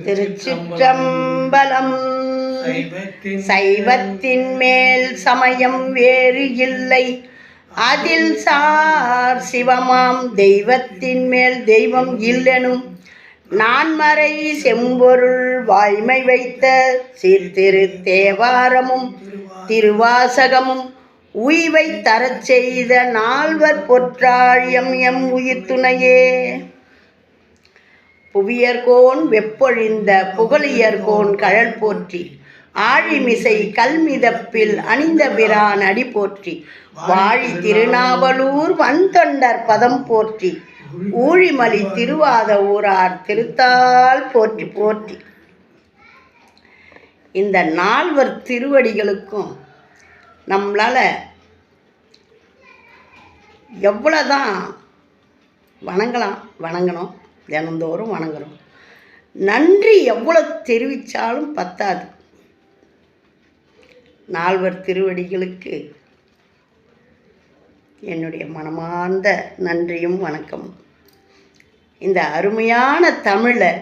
திருச்சிற்றம்பலம். சைவத்தின் மேல் சமயம் வேறு இல்லை. அதில் சார் சிவமாம் தெய்வத்தின் மேல் தெய்வம் இல்லெனும். நான்மறை செம்பொருள் வாய்மை வைத்த சீர்திரு தேவாரமும் திருவாசகமும் உய்வை தரச் செய்த நால்வர் பொற்றாழியம் எம் உயிர் துணையே. புவியர்கோன் வெப்பொழிந்த புகழியர்கோன் கழல் போற்றி. ஆழிமிசை கல்மிதப்பில் அணிந்த பிரான் அடி போற்றி. வாழி திருநாவலூர் வன்தொண்டர் பதம் போற்றி. ஊழிமலி திருவாத ஊரார் திருத்தால் போற்றி போற்றி. இந்த நால்வர் திருவடிகளுக்கும் நம்மளால் எவ்வளோதான் வணங்கலாம் வணங்கணும். தினந்தோறும் வணங்குறோம். நன்றி எவ்வளோ தெரிவித்தாலும் பத்தாது. நால்வர் திருவடிகளுக்கு என்னுடைய மனமார்ந்த நன்றியும் வணக்கமும். இந்த அருமையான தமிழை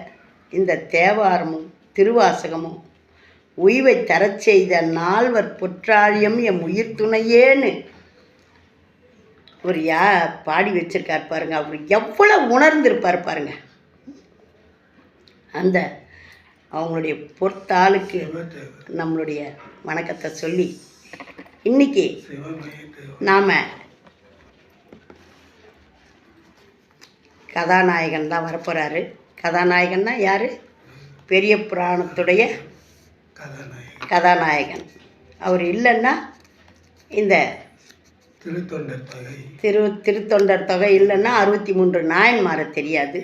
இந்த தேவாரமும் திருவாசகமும் உய்வை தரச் செய்த நால்வர் பொற்றாழியம் எம் உயிர் துணையேன்னு ஒரு யா பாடி வச்சிருக்கார் பாருங்க. அவர் எவ்வளோ உணர்ந்திருப்பார் பாருங்க. அந்த அவங்களுடைய சிவத்தேவர் நம்மளுடைய வணக்கத்தை சொல்லி இன்னைக்கு நாம் கதாநாயகன் தான் வரப்போகிறாரு கதாநாயகன்னா யார்? பெரிய புராணத்துடைய கதாநாயகி கதாநாயகன். அவர் இல்லைன்னா இந்த திருத்தொண்டர் தொகை. திரு திருத்தொண்டர் தொகை இல்லைன்னா அறுபத்தி மூன்று நாயன்மாரை தெரியாது.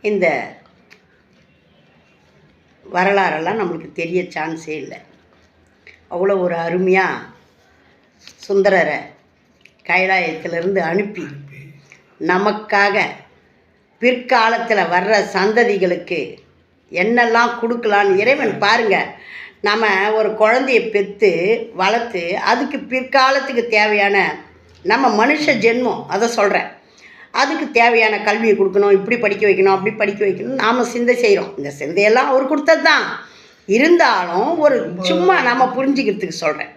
இந்த வரலாறெல்லாம் நம்மளுக்கு தெரிய சான்ஸே இல்லை. அவ்வளோ ஒரு அருமையாக சுந்தரரை கைலாயத்திலிருந்து அனுப்பி நமக்காக பிற்காலத்தில் வர்ற சந்ததிகளுக்கு என்னெல்லாம் கொடுக்கலான்னு இறைவன் பாருங்க. நம்ம ஒரு குழந்தைய பெற்று வளர்த்து அதுக்கு பிற்காலத்துக்கு தேவையான நம்ம மனுஷ ஜென்மம் அதை சொல்கிறேன் அதுக்கு தேவையான கல்வியை கொடுக்கணும் இப்படி படிக்க வைக்கணும் அப்படி படிக்க வைக்கணும் நாம் சிந்தை செய்கிறோம் இந்த சிந்தையெல்லாம் அவர் கொடுத்தது தான் இருந்தாலும் ஒரு சும்மா நம்ம புரிஞ்சுக்கிறதுக்கு சொல்கிறேன்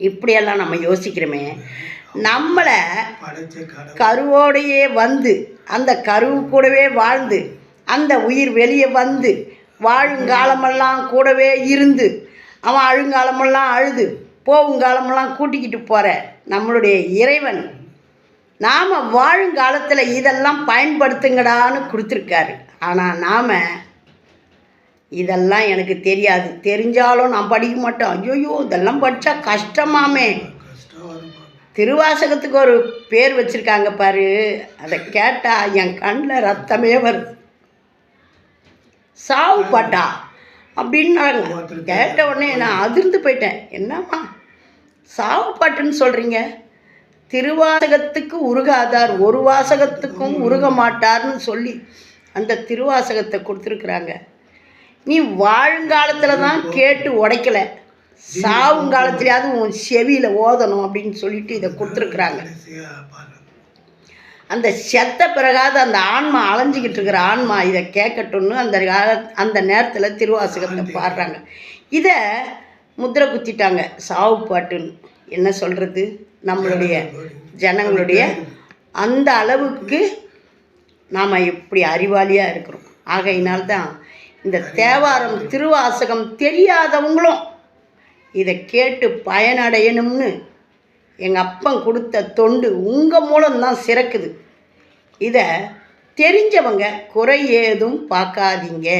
இப்படியெல்லாம் நம்ம யோசிக்கிறோமே. நம்மளை கருவோடையே வந்து அந்த கருவு கூடவே வாழ்ந்து அந்த உயிர் வெளியே வந்து வாழுங்காலமெல்லாம் கூடவே இருந்து அவன் அழுங்காலமெல்லாம் அழுது போவுங்காலமெல்லாம் கூட்டிக்கிட்டு போகிற நம்மளுடைய இறைவன் நாம் வாழுங்காலத்தில் இதெல்லாம் பயன்படுத்துங்கடான்னு கொடுத்துருக்காரு. ஆனால் நாம் இதெல்லாம் எனக்கு தெரியாது. தெரிஞ்சாலும் நான் படிக்க மாட்டோம் ஐயோயோ இதெல்லாம் படித்தா கஷ்டமாமே. திருவாசகத்துக்கு ஒரு பேர் வச்சுருக்காங்க பாரு. அதை கேட்டால் என் கண்ணில் ரத்தமே வருது. சாவு பாட்டா அப்படின்னாங்க. கேட்ட உடனே நான் அதிர்ந்து போயிட்டேன். என்னம்மா? சாவு பாட்டுன்னு சொல்கிறீங்க திருவாசகத்துக்கு உருகாதார். ஒரு வாசகத்துக்கும் உருக மாட்டார்னு சொல்லி அந்த திருவாசகத்தை கொடுத்துருக்குறாங்க. நீ வாழுங்காலத்தில் தான் கேட்டு உடைக்கல. சாவுங்காலத்துலையாவது உன் செவியில் ஓதணும் அப்படின்னு சொல்லிட்டு இதை கொடுத்துருக்குறாங்க. அந்த செத்த பிறகாவது அந்த ஆன்மா அலைஞ்சிக்கிட்டு இருக்கிற ஆன்மா இதை கேட்கட்டும்னு அந்த கால- அந்த நேரத்தில் திருவாசகத்தை பாடுறாங்க. இதை முத்திரை குத்திட்டாங்க. சாவு பாட்டுன்னு. என்ன சொல்கிறது நம்மளுடைய ஜனங்களுடைய அந்த அளவுக்கு நாம் இப்படி அறிவாளியாக இருக்கிறோம். ஆகையினால்தான் இந்த தேவாரம் திருவாசகம் தெரியாதவங்களும் இதை கேட்டு பயனடையணும்னு எங்கள் அப்பன் கொடுத்த தொண்டு உங்கள் மூலம்தான் சிறக்குது. இதை தெரிஞ்சவங்க குறை ஏதும் பார்க்காதீங்க.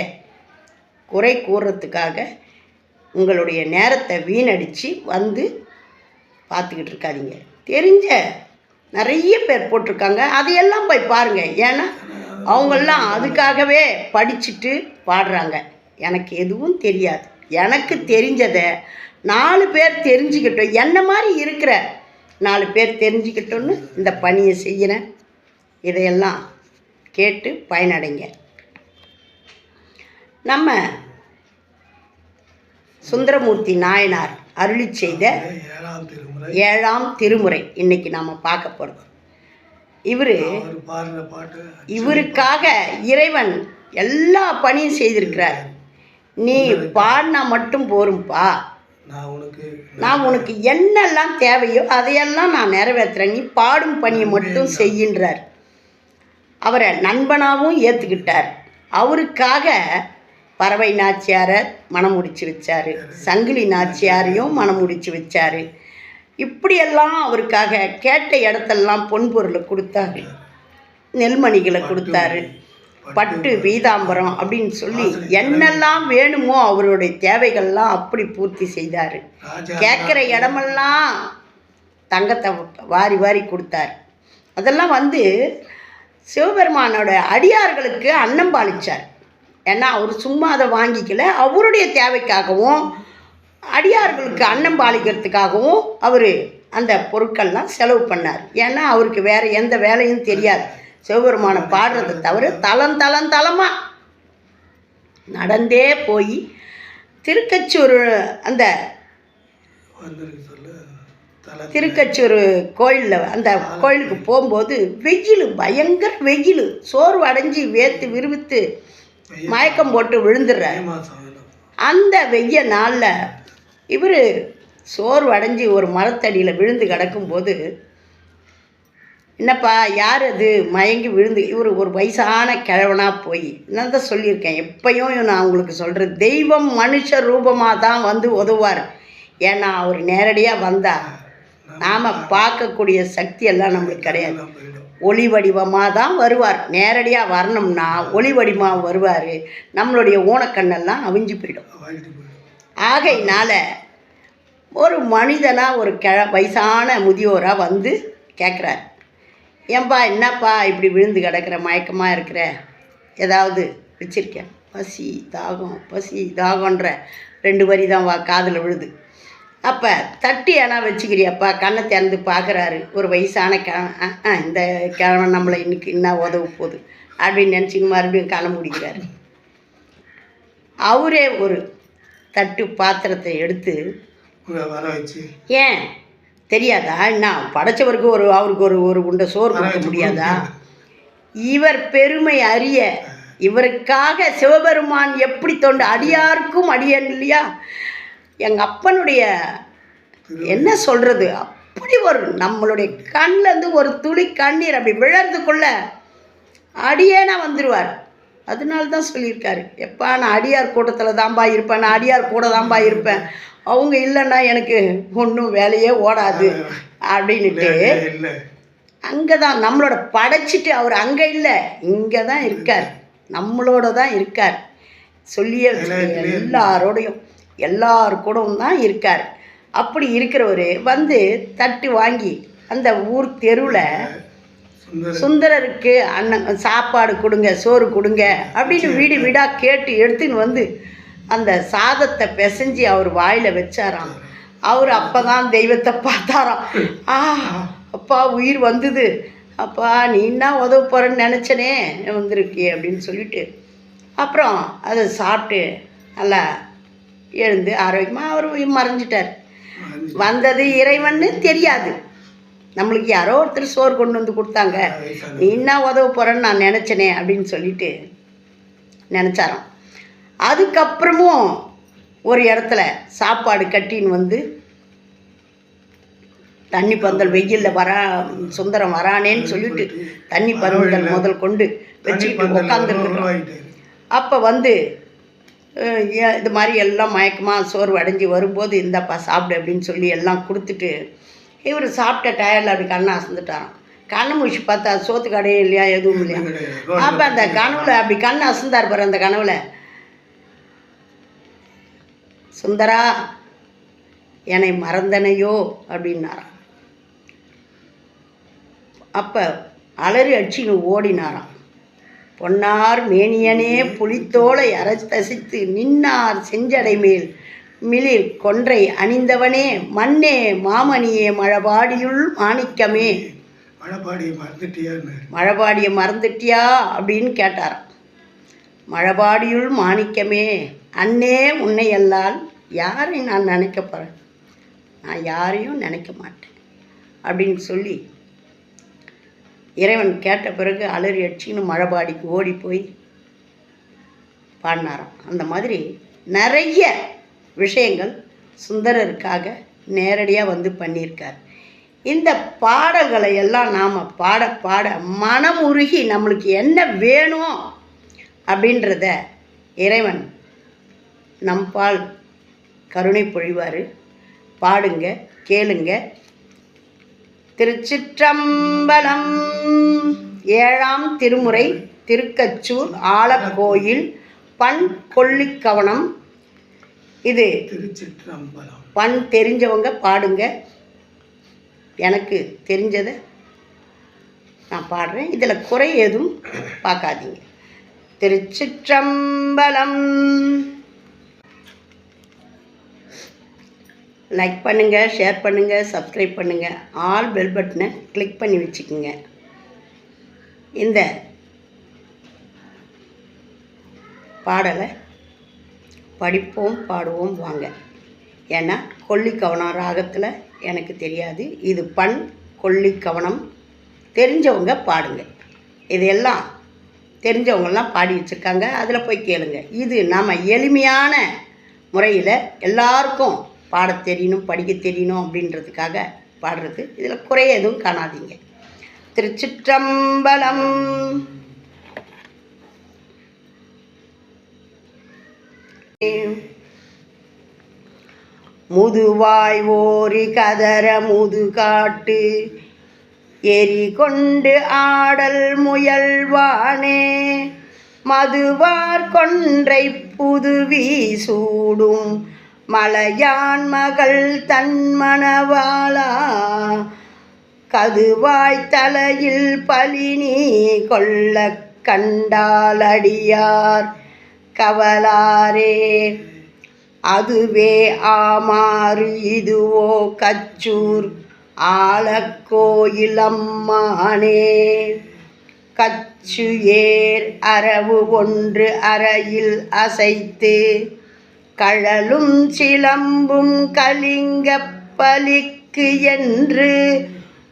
குறை கூறுறதுக்காக உங்களுடைய நேரத்தை வீணடித்து வந்து பார்த்துக்கிட்டு இருக்காதிங்க. தெரிஞ்ச நிறைய பேர் போட்டிருக்காங்க. அதையெல்லாம் போய் பாருங்கள் ஏன்னா அவங்கெல்லாம் அதுக்காகவே படிச்சுட்டு பாடுறாங்க. எனக்கு எதுவும் தெரியாது. எனக்கு தெரிஞ்சதை நாலு பேர் தெரிஞ்சுக்கிட்டோம் என்ன மாதிரி இருக்கிற நாலு பேர் தெரிஞ்சுக்கிட்டோன்னு இந்த பணியை செய்கிறேன். இதையெல்லாம் கேட்டு பயனடைங்க. நம்ம சுந்தரமூர்த்தி நாயனார் அருளி செய்த ஏழாம் திருமுறை இன்னைக்கு நாம் பார்க்க போகிறோம் இவர் இவருக்காக இறைவன் எல்லா பணியும் செய்திருக்கிறார். நீ பாடினா மட்டும் போரும்பா. நான் உனக்கு நான் உனக்கு என்னெல்லாம் தேவையோ அதையெல்லாம் நான் நிறைவேற்றுறேன். நீ பாடும் பணியை மட்டும் செய்கின்றார். அவரை நண்பனாகவும் ஏற்றுக்கிட்டார் அவருக்காக பறவை நாச்சியாரை மனம் முடிச்சு வச்சாரு. சங்கிலி நாச்சியாரையும் மனம் முடிச்சு வச்சாரு. இப்படியெல்லாம் அவருக்காக கேட்ட இடத்தெல்லாம் பொன் பொருளை கொடுத்தாரு. நெல்மணிகளை கொடுத்தாரு. பட்டு பீதாம்பரம் அப்படின்னு சொல்லி என்னெல்லாம் வேணுமோ அவருடைய தேவைகள்லாம் அப்படி பூர்த்தி செய்தார். கேட்குற இடமெல்லாம் தங்கத்தை வாரி வாரி கொடுத்தார். அதெல்லாம் வந்து சிவபெருமானோட அடியார்களுக்கு அன்னம் பாலிச்சார். ஏன்னா அவர் சும்மா அதை வாங்கிக்கல. அவருடைய தேவைக்காகவும் அடியார்களுக்கு அன்னம் பாலிக்கிறதுக்காகவும் அவர் அந்த பொருட்கள்லாம் செலவு பண்ணார். ஏன்னா அவருக்கு வேறு எந்த வேலையும் தெரியாது. சிவபெருமானை பாடுறதை தவிர தளம் தளம் தளமாக நடந்தே போய் திருக்கச்சூர் அந்த திருக்கச்சூர் கோயிலில் அந்த கோயிலுக்கு போகும்போது வெயில் பயங்கர வெயில். சோர்வு அடைஞ்சு வேர்த்து விறுவித்து மயக்கம் போட்டு விழுந்துடுறாரு வேணும் அந்த வெய்ய நாளில் இவர் சோர்வு அடைஞ்சு ஒரு மரத்தடியில் விழுந்து கிடக்கும்போது என்னப்பா யார் அது? மயங்கி விழுந்து இவர் ஒரு வயசான கிழவனாக போய். நான் தான் சொல்லியிருக்கேன். எப்பயும் நான் உங்களுக்கு சொல்கிறேன் தெய்வம் மனுஷ ரூபமாக தான் வந்து உதவுவார். ஏன்னா அவர் நேரடியாக வந்தால் நாம் பார்க்கக்கூடிய சக்தியெல்லாம் நம்மளுக்கு கிடையாது. ஒளி வடிவமாக தான் வருவார். நேரடியாக வரணும்னா ஒளி வடிவமாக வருவார். நம்மளுடைய ஊனக்கண்ணெல்லாம் அவிஞ்சு போயிடும். ஆகையினால ஒரு மனிதனாக ஒரு கிழ வயசான முதியோராக வந்து கேட்குறாரு ஏன்பா என்னப்பா இப்படி விழுந்து கிடக்கிற? மயக்கமாக இருக்கிற? ஏதாவது வச்சிருக்கேன் பசி தாகம் பசி தாகன்ற ரெண்டு வரி தான் வா காதில் விழுது. அப்போ தட்டி ஏன்னா வச்சுக்கிறியப்பா? கண்ணை திறந்து பார்க்குறாரு ஒரு வயசான கிழவன் "அஹ், அஹ், இந்த கிழவன் நம்மளை இன்னைக்கு என்ன உதவ போகுது? அப்படின்னு நினச்சின்னு மறுபடியும் கண்ணை முடிக்கிறாரு. அவரே ஒரு தட்டு பாத்திரத்தை எடுத்து வர வச்சு. ஏன்? தெரியாதா? என்ன படைச்சவருக்கு ஒரு அவருக்கு ஒரு ஒரு உண்டை சோறு கொடுக்க முடியாதா? இவர் பெருமை அறிய இவருக்காக சிவபெருமான் எப்படி தொண்டு அடியாருக்கும் அடியன் இல்லையா? எங்கள் அப்பனுடைய என்ன சொல்கிறது அப்படி ஒரு நம்மளுடைய கண்ணிலேருந்து ஒரு துளி கண்ணீர் அப்படி விழறதுக்குள்ள அடியேனா வந்துடுவார் அதனால தான் சொல்லியிருக்காரு. எப்பா நான் அடியார் கூட்டத்தில் தான்பா இருப்பேன் நான் அடியார் கூட தான்பா இருப்பேன். அவங்க இல்லைன்னா எனக்கு ஒன்றும் வேலையே ஓடாது அப்படின்னுட்டு இல்லை அங்கே தான் நம்மளோட படைச்சிட்டு அவர் அங்கே இல்லை இங்கே தான் இருக்கார். நம்மளோட தான் இருக்கார். சொல்லியே எல்லாரோடையும். எல்லார் கூடவும் தான் இருக்கார். அப்படி இருக்கிறவர் வந்து தட்டு வாங்கி அந்த ஊர் தெருவில் சுந்தர சுந்தரருக்கு அண்ணன் சாப்பாடு கொடுங்க சோறு கொடுங்க அப்படின்னு வீடு வீடாக கேட்டு எடுத்துன்னு வந்து அந்த சாதத்தை பிசைஞ்சு அவர் வாயில் வச்சாராம். அவர் அப்போ தான் தெய்வத்தை பார்த்தாராம். ஆ அப்பா உயிர் வந்தது. அப்பா நீ என்ன உதவ போகிறேன்னு நினச்சனே வந்திருக்கியே அப்படின்னு சொல்லிட்டு அப்புறம் அதை சாப்பிட்டு நல்லா எழுந்து ஆரோக்கியமாக அவர் மறைஞ்சிட்டார். வந்தது இறைவன்னு தெரியாது. நம்மளுக்கு யாரோ ஒருத்தர் சோறு கொண்டு வந்து கொடுத்தாங்க. நீ என்ன உதவ போகிறேன்னு நான் நினச்சனே அப்படின்னு சொல்லிட்டு நினச்சாராம். அதுக்கப்புறமும் ஒரு இடத்துல சாப்பாடு கட்டின்னு வந்து தண்ணி பந்தல் வெயிலில் வரா சுந்தரம் வரானேன்னு சொல்லிட்டு தண்ணி பந்தல் முதல் கொண்டு வச்சுக்கிட்டு உருவாகிட்டாரு அப்போ வந்து இது மாதிரி எல்லாம் மயக்கமாக சோர்வு அடைஞ்சு வரும்போது இந்தாப்பா சாப்பிடு அப்படின்னு சொல்லி எல்லாம் கொடுத்துட்டு இவர் சாப்பிட்ட டயர்டில் அப்படி கண்ணை அசந்துட்டாராம். கண்ணை முடிச்சு பார்த்தா சோத்து கடையே இல்லையா? எதுவும் இல்லையா? அப்போ அந்த கனவுல அப்படி கண்ணை அசந்தார் பாரு அந்த கனவுல. சுந்தரா என்னை மறந்தனையோ அப்படின்னாராம். அப்போ அலறி அடிச்சுன்னு ஓடினாராம். பொன்னார் மேனியனே புலித்தோலை அரசசித்து நின்னார் செஞ்சடை மேல். மிளிர் கொன்றை அணிந்தவனே மண்ணே மாமணியே மழபாடியுள் மாணிக்கமே. மழைப்பாடியை மறந்துட்டியான்னு. மழபாடியை மறந்துட்டியா அப்படின்னு கேட்டாராம். மழபாடியுள் மாணிக்கமே. அண்ணே உன்னை அல்லால் யாரை நான் நினைக்க போகிறேன் நான் யாரையும் நினைக்க மாட்டேன். அப்படின்னு சொல்லி இறைவன் கேட்ட பிறகு அலறி அடிச்சின்னு மழபாடிக்கு ஓடி போய் பாடினாராம். அந்த மாதிரி நிறைய விஷயங்கள் சுந்தரருக்காக நேரடியாக வந்து பண்ணியிருக்கார். இந்த பாடல்களை எல்லாம் நாம் பாட பாட மனமுருகி நம்மளுக்கு என்ன வேணும் அப்படின்றத இறைவன் நம்பால் கருணை பொழிவார் பாடுங்க கேளுங்க. திருச்சிற்றம்பலம் ஏழாம் திருமுறை திருக்கச்சூர் ஆலக்கோயில் பண் கொல்லிக்கவனம் இது திருச்சிற்றம்பலம். பண் தெரிஞ்சவங்க பாடுங்க. எனக்கு தெரிஞ்சதை நான் பாடுறேன். இதில் குறை எதுவும் பார்க்காதீங்க. திருச்சிற்றம்பலம் லைக் பண்ணுங்கள் ஷேர் பண்ணுங்கள் சப்ஸ்கிரைப் பண்ணுங்கள் ஆல் பெல் பட்டனை கிளிக் பண்ணி வச்சுக்கோங்க. இந்த பாடலை படிப்போம் பாடுவோம் வாங்க. ஏன்னா கொல்லிக்கவனம் ராகத்தில் எனக்கு தெரியாது. இது பண் கொல்லிக்கவனம் தெரிஞ்சவங்க பாடுங்க. இதெல்லாம் தெரிஞ்சவங்கெல்லாம் பாடி வச்சுருக்காங்க. அதில் போய் கேளுங்க. இது நம்ம எளிமையான முறையில் எல்லாருக்கும் பாடத் தெரியணும் படிக்க தெரியணும் அப்படின்றதுக்காக பாடுறது. இதில் குறைய எதுவும் காணாதீங்க. திருச்சிற்றம்பலம். முதுவாய் ஓரி கதற முதுகாட்டு எரி கொண்டு ஆடல் முயல்வானே. மதுவார் கொன்றை புதுவி சூடும் மலையான் மகள் தன்மணவாளா கதுவாய் தலையில் பலினி கொள்ள கண்டாலடியார் கவலாரே. அதுவே ஆமாறு இதுவோ கச்சூர் ஆலக்கோயிலம்மானே கச்சு ஏர் அரவு ஒன்று அறையில் அசைத்து கழலும் சிலம்பும் கலிங்க பலிக்கு என்று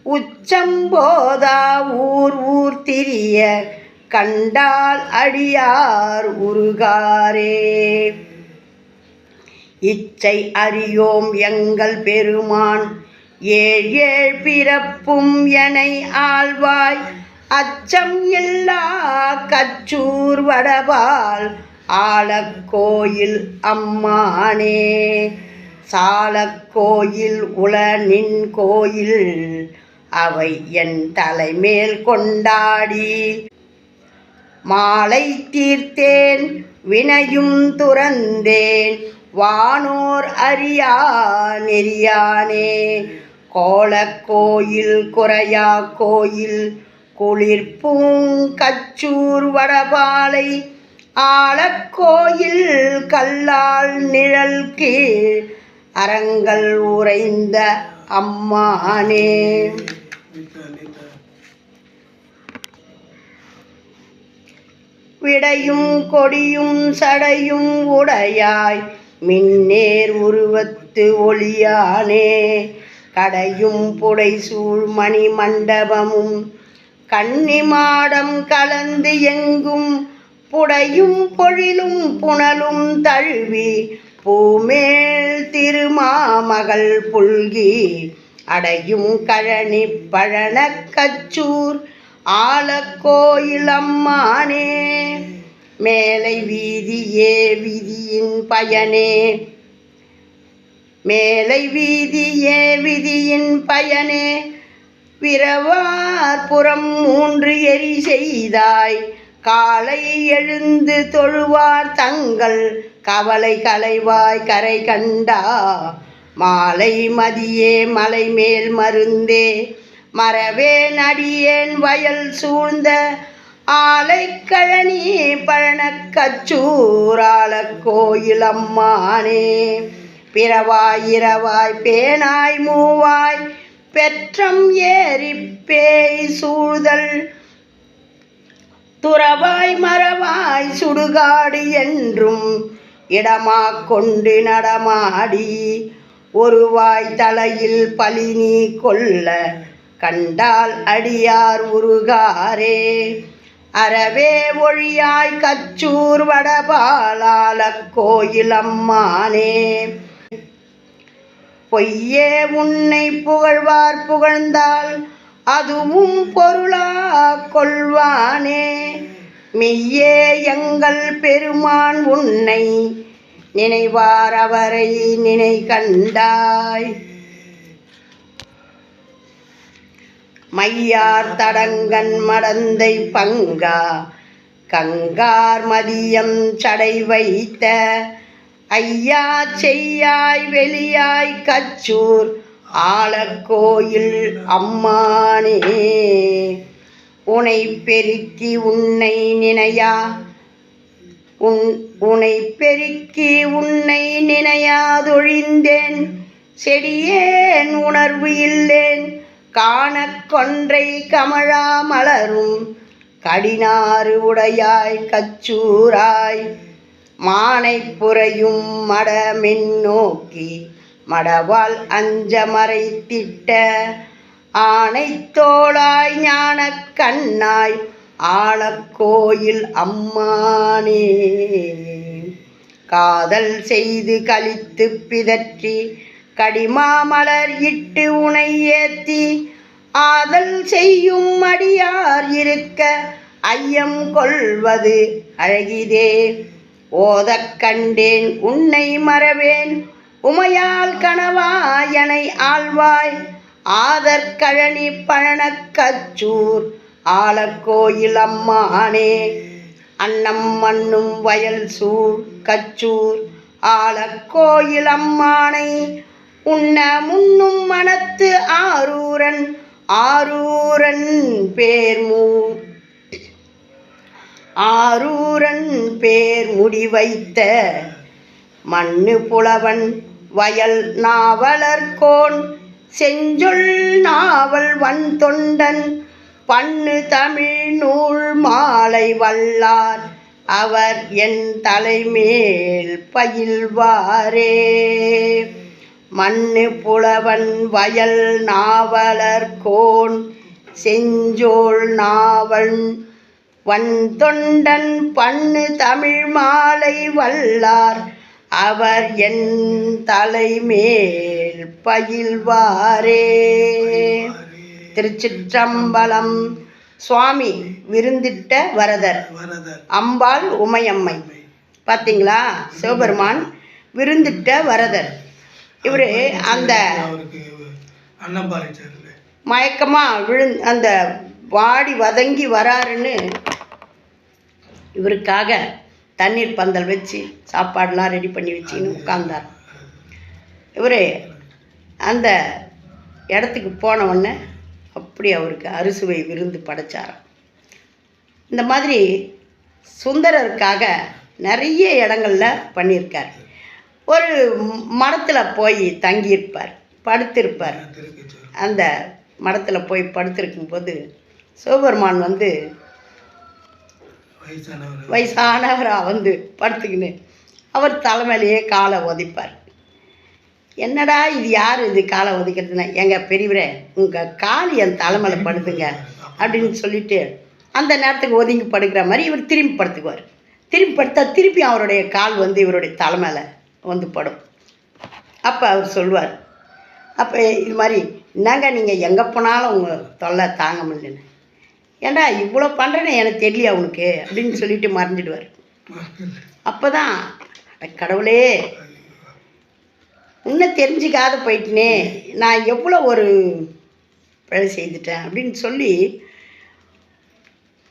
உச்சம்போதா ஊர் ஊர் திரிய கண்டால் அடியார் உருகாரே. இச்சை அறியோம் எங்கள் பெருமான் ஏழ் ஏழ் பிறப்பும் எனை ஆழ்வாய் அச்சம் இல்லா கச்சூர் வடபால் ஆலக்கோயில் அம்மானே. சாலக்கோயில் உள நின் கோயில் அவை என் தலைமேல் கொண்டாடி. மாலை தீர்த்தேன் வினையும் துறந்தேன் வானோர் அறியா நெறியானே. கோலக்கோயில் குறையா கோயில் குளிர்பூங்கச்சூர் வடபாலை ஆலக்கோயில் கல்லால் நிழல் கீழ் அரங்கள் உறைந்த அம்மானே. விடையும் கொடியும் சடையும் உடையாய் மின்னேர் உருவத்து ஒளியானே. கடையும் புடைசூழ் மணி மண்டபமும் கன்னிமாடம் கலந்து எங்கும் புடையும் பொழிலும் புனலும் தழுவி பூமேல் திருமாமகள் புல்கி அடையும் கழனி பழனக் கச்சூர் ஆலக்கோயில் அம்மானே. மேலை வீதியே விதியின் பயனே. மேலை வீதியே விதியின் பயனே. பிறவார் புறம் மூன்று எரி செய்தாய் காலை எழுந்து தொழுவார் தங்கள் கவலை கலைவாய் கரை கண்டா. மாலை மதியே மலை மேல் மருந்தே. மறவேன் அடியேன் வயல் சூழ்ந்த ஆலைக்கழனி பழனக்கச்சூராலக் கோயிலம்மானே பிறவாய் இரவாய் பேனாய் மூவாய் பெற்றம் ஏறி பேய் சூழ்தல் துறவாய் மரவாய் சுடுகாடு என்றும் இடமா கொண்டு நடமாடி ஒருவாய் தலையில் பலினி கொள்ள கண்டால் அடியார் உருகாரே. அறவே ஒழியாய் கச்சூர் வடபாலால கோயிலம்மானே பொய்யே உன்னை புகழ்வார் புகழ்ந்தால் அதுவும் பொருளா கொள்வானே. மெய்யே எங்கள் பெருமான் உன்னை நினைவார் அவரை நினை கண்டாய் மையார் தடங்கன் மடந்தை பங்கா கங்கார் மதியம் சடை வைத்த ஐயா செய்யாய் வெளியாய் கச்சூர் ஆலக்கோயில் அம்மானே உனை பெருக்கி உன்னை நினையா? உன் உனை பெருக்கி உன்னை நினையாதொழிந்தேன் செடியேன் உணர்வு இல்லேன். காண கொன்றை கமழா மலரும் கடினாறு உடையாய் கச்சூராய். மானை புரையும் மடமென் நோக்கி மடவால் அஞ்ச திட்ட ஆனை தோளாய் ஞானக் கண்ணாய் ஆழக்கோயில் அம்மானே. காதல் செய்து கழித்து பிதற்றி கடிமாமலர் இட்டு உனை ஏத்தி ஆதல் செய்யும் அடியார் இருக்க ஐயம் கொள்வது அழகிதே. ஓதக் கண்டேன் உன்னை மறவேன் உமையால் கணவாயனை ஆழ்வாய் ஆதற்கழனி பழனக்கச்சூர் ஆலக்கோயில் அம்மானே. அன்னம் மண்ணும் வயல் சூழ் கச்சூர் ஆலக்கோயில் அம்மானை. உண்ண முன்னும் மனத்து ஆரூரன் ஆரூரன் பேர்மூ ஆரூரன் பேர் முடி வைத்த மண்ணு புலவன் வயல் நாவலர்கோன் செஞ்சொல் நாவல் வன் தொண்டன் பண்ணு தமிழ் நூல் மாலை வல்லார். அவர் என் தலைமேல் பயில்வாரே. மண்ணு புலவன் வயல் நாவலர் கோன் செஞ்சோள் நாவல் வன் தொண்டன் பண்ணு தமிழ் மாலை வல்லார். அவர் என் தலைமேல் பயில்வாரே. திருச்சிற்றம்பலம் சுவாமி விருந்திட்ட வரதர் அம்பாள் உமையம்மை. பார்த்தீங்களா சிவபெருமான் விருந்திட்ட வரதர். இவர் அந்த மயக்கமாக விழு அந்த வாடி வதங்கி வராருன்னு இவருக்காக தண்ணீர் பந்தல் வச்சு சாப்பாடெலாம் ரெடி பண்ணி வச்சுன்னு உட்கார்ந்தார். இவர் அந்த இடத்துக்கு போன உடனே அப்படி அவருக்கு அறுசுவை விருந்து படைச்சாராம். இந்த மாதிரி சுந்தரருக்காக நிறைய இடங்கள்ல பண்ணியிருக்கார். ஒரு மடத்தில் போய் தங்கியிருப்பார் படுத்திருப்பார். அந்த மடத்தில் போய் படுத்திருக்கும்போது சிவபெருமான் வந்து வயசானவர்? வயசானவராக வந்து படுத்துக்கின்னு அவர் தலைமையிலேயே காலை உதைப்பார். என்னடா இது யார் இது காலை ஒதுக்கிறதுனா எங்கள் பெரியவரே உங்கள் கால் என் தலைமையில் படுத்துங்க அப்படின்னு சொல்லிட்டு அந்த நேரத்துக்கு ஒதுங்கி படுக்கிற மாதிரி இவர் திரும்பி படுத்துக்குவார். திரும்பி படுத்தா திருப்பி அவருடைய கால் வந்து இவருடைய தலைமையில் வந்து படும். அப்போ அவர் சொல்லுவார் அப்போ இது மாதிரி என்னங்க நீங்கள் எங்கே போனாலும் உங்கள் தொல்லை தாங்க முடியலன்னு. ஏண்டா இவ்வளோ பண்ணுறேன்னு எனக்கு தெரியலையா உனக்கு? அப்படின்னு சொல்லிட்டு மறைஞ்சிடுவார். அப்போ தான் கடவுளே இன்னும் தெரிஞ்சுக்காத போயிட்டுனே நான் எவ்வளோ ஒரு வேலை செய்துட்டேன் அப்படின்னு சொல்லி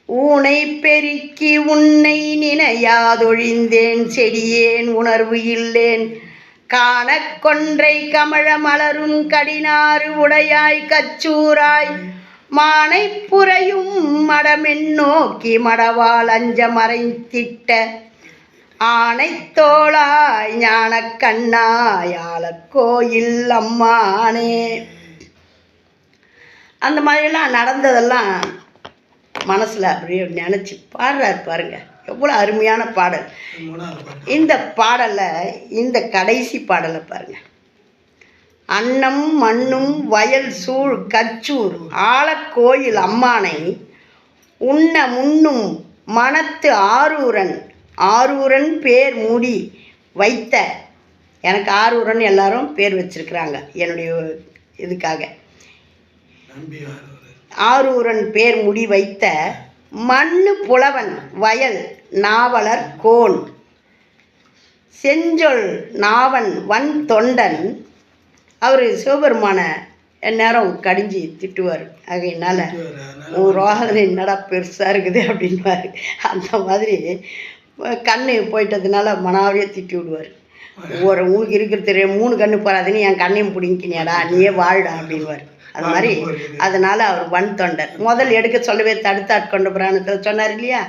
ஊனை பெருக்கி உன்னை நினையாதொழிந்தேன் செடியேன் உணர்வு இல்லேன். காண கொன்றை கமழ மலரும் கடினாறு உடையாய் கச்சூராய் மானை புரையும் மடமென் நோக்கி மடவால் அஞ்ச மறைத்திட்ட ஆனை தோளாய் ஞானக் கண்ணாயால கோயில் அம்மானே. அந்த மாதிரிலாம் நடந்ததெல்லாம் மனசில் அப்படியே நினச்சி பாடுறாரு பாருங்க. எவ்வளோ அருமையான பாடல். இந்த பாடலை இந்த கடைசி பாடலை பாருங்க. அன்னம் மண்ணும் வயல் சூழ் கச்சூர் ஆலக்கோயில் அம்மானை உண்ண முன்னும் மனத்து ஆரூரன் ஆரூரன் பேர் முடி வைத்த எனக்கு ஆரூரன் எல்லாரும் பேர் வச்சிருக்கிறாங்க என்னுடைய இதுக்காக. ஆரூரன் பேர் முடி வைத்த மண்ணு புலவன் வயல் நாவலர் கோன். செஞ்சொல் நாவன் வன் தொண்டன் அவர் சிவபெருமான நேரம் கடிஞ்சி திட்டுவார். ஆகையினால உன் ரோகனை என்னடா பெருசாக இருக்குது? அப்படின்வாரு அந்த மாதிரி கண்ணு போயிட்டதுனால மனாவே திட்டி விடுவார். ஒரு உனக்கு இருக்கிறது மூணு கண்ணு போறாதுன்னு என் கண்ணையும் பிடிங்கினியாடா நீயே வாழ்டா அப்படின்வார் அது மாதிரி அதனால அவர் வன் தொண்டர். முதல் எடுக்க சொல்லவே தடுத்தாட்கொண்ட புராணத்தில் சொன்னார் இல்லையா?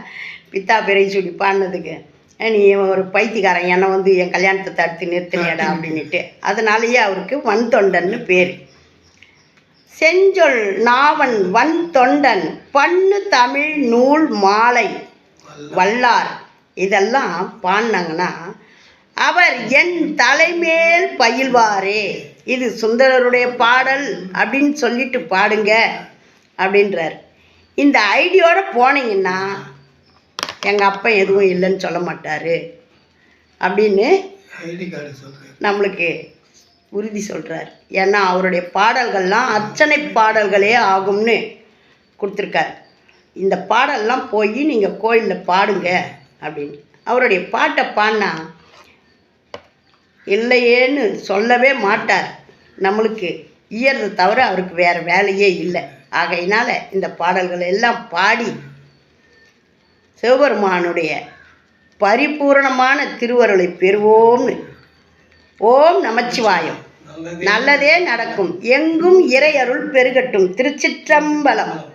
பித்தா பெரிய சொல்லி பாடினதுக்கு "ஏ, நீ ஒரு பைத்தியக்காரன்? என்னை வந்து என் கல்யாணத்தை தடுத்து நிறுத்தினியாடா அப்படின்னுட்டு. அதனாலேயே அவருக்கு வன் தொண்டன்னு பேர். செஞ்சொல் நாவன் வன் தொண்டன் பண்ணு தமிழ் நூல் மாலை வல்லார். இதெல்லாம் பாடினாங்கன்னா அவர் என் தலைமேல் பயில்வாரே. இது சுந்தரருடைய பாடல் அப்படின்னு சொல்லிட்டு பாடுங்க அப்படின்றார். இந்த ஐடியோட போனீங்கன்னா எங்கள் அப்பா எதுவும் இல்லைன்னு சொல்ல மாட்டார். அப்படின்னு ஐடி கார்டு சொல்கிறேன் நம்மளுக்கு உறுதி சொல்கிறார் ஏன்னா அவருடைய பாடல்கள்லாம் அர்ச்சனை பாடல்களே ஆகும்னு கொடுத்துருக்கார். இந்த பாடல்லாம் போய் நீங்கள் கோயிலில் பாடுங்க அப்படின்னு. அவருடைய பாட்டை பாடினா இல்லையேன்னு சொல்லவே மாட்டார். நம்மளுக்கு இயறது தவிர அவருக்கு வேறு வேலையே இல்லை. ஆகையினால இந்த பாடல்களை எல்லாம் பாடி சிவபெருமானுடைய பரிபூரணமான திருவருளை பெறுவோம்னு. ஓம் நமச்சிவாயம். நல்லது நடக்கும். எங்கும் இறையருள் பெருகட்டும். திருச்சிற்றம்பலம்.